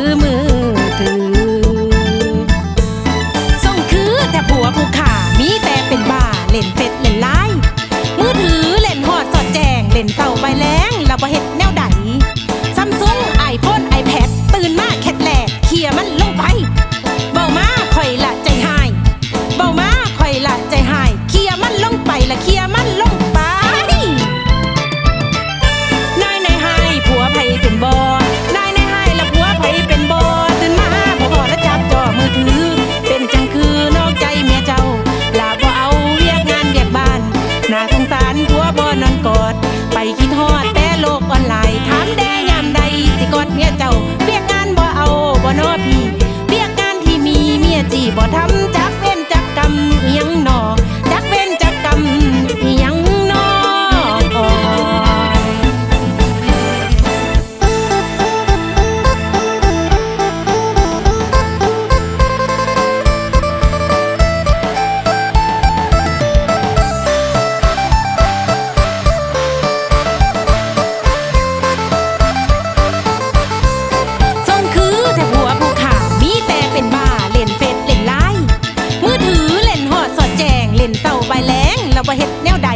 คือมือถือส่งคือแต่ผัวผู้ข่ามีแต่เป็นบ้าเล่นเฟซ น่าสงสารผัวบ่นอนกอด ไปคิดทอดแต่โลกออนไลน์ถามแดยามใดสิกอดเมียเจ้าเบียกงานบ่เอาบ่นอพี่เบียกงานที่มีเมียจีบ่ทำจับเว้นจักกรรมยงหนอ ละว่าเห็ดแนวใด